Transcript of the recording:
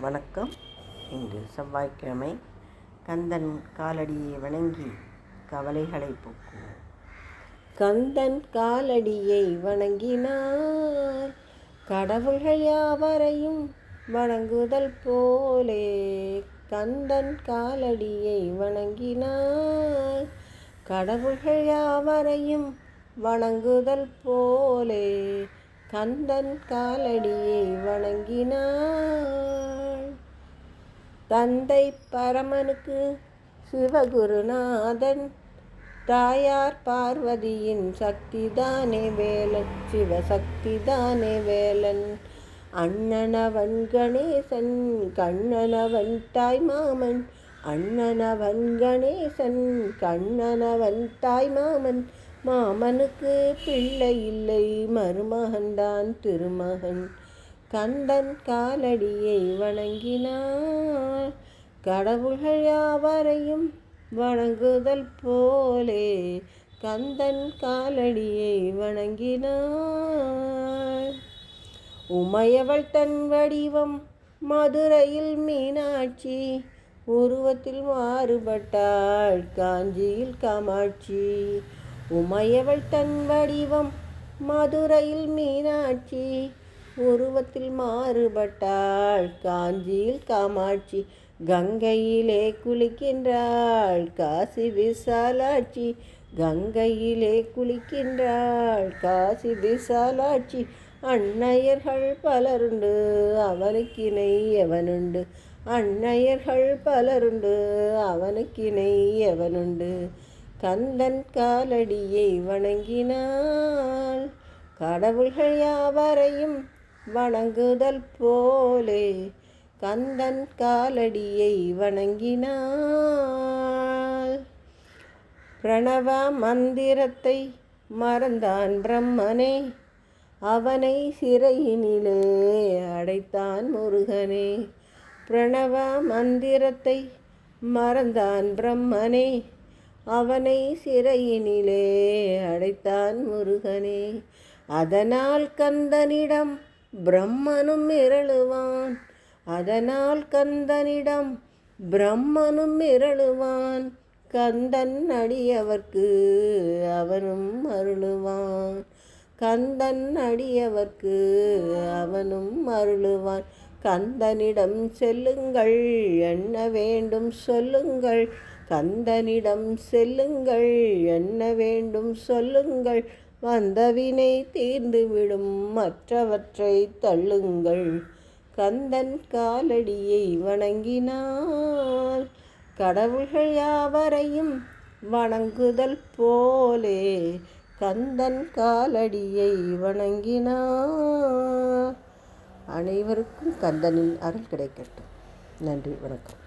வணக்கம். இன்று செவ்வாய்க்கிழமை கந்தன் காலடியை வணங்கி கவலைகளை போக்குவோம். கந்தன் காலடியை வணங்கினார். கடவுள்கள் யாவரையும் வணங்குதல் போலே. கந்தன் காலடியை வணங்கினார். கடவுள்கள் யாவரையும் வணங்குதல் போலே. கந்தன் காலடியை வணங்கினார். தந்தை பரமனுக்கு சிவகுருநாதன் தாயார் பார்வதியின் சக்திதானே வேலன் சிவசக்திதானே வேலன். அண்ணனவன் கணேசன் கண்ணனவன் தாய் மாமன் அண்ணனவன் கணேசன் கண்ணனவன் தாய் மாமன் மாமனுக்கு பிள்ளை இல்லை மருமகன்தான் திருமகன். கந்தன் காலடியை வணங்கினான். கடவுள்கள் யாவரையும் வணங்குதல் போலே கந்தன் காலடியை வணங்கினார். உமையவள் தன் வடிவம் மதுரையில் மீனாட்சி உருவத்தில் மாறுபட்டாள் காஞ்சியில் காமாட்சி. உமையவள் தன் வடிவம் மதுரையில் மீனாட்சி உருவத்தில் மாறுபட்டாள். காஞ்சியில் காமாட்சி கங்கையிலே குளிக்கின்றாள். காசி விசாலாட்சி கங்கையிலே குளிக்கின்றாள். காசி விசாலாட்சி அன்னையர்கள் பலருண்டு அவனுக்கிணை எவனுண்டு? அன்னையர்கள் பலருண்டு அவனுக்கிணை எவனுண்டு? கந்தன் காலடியை வணங்கினாள். கடவுள்கள் யாவரையும் வணங்குதல் போலே கந்தன் காலடியை வணங்கினாள். பிரணவ மந்திரத்தை மறந்தான் பிரம்மனே அவனை சிறையினிலே அடைத்தான் முருகனே. பிரணவ மந்திரத்தை மறந்தான் பிரம்மனே அவனை சிறையினிலே அடைத்தான் முருகனே. அதனால் கந்தனிடம் பிரம்மனும் மிரளுவான். அதனால் கந்தனிடம் பிரம்மனும் மிரளுவான். கந்தன் அடியவர்க்கு அவனும் அருளுவான். கந்தன் அடியவர்க்கு அவனும் அருளுவான். கந்தனிடம் செல்லுங்கள் என்ன வேண்டும் சொல்லுங்கள். கந்தனிடம் செல்லுங்கள் என்ன வேண்டும் சொல்லுங்கள். வந்தவினை தீர்ந்துவிடும் மற்றவற்றை தள்ளுங்கள். கந்தன் காலடியை வணங்கினால் கடவுள்கள் யாவரையும் வணங்குதல் போலே கந்தன் காலடியை வணங்கினார். அனைவருக்கும் கந்தனின் அருள் கிடைக்கட்டும். நன்றி வணக்கம்.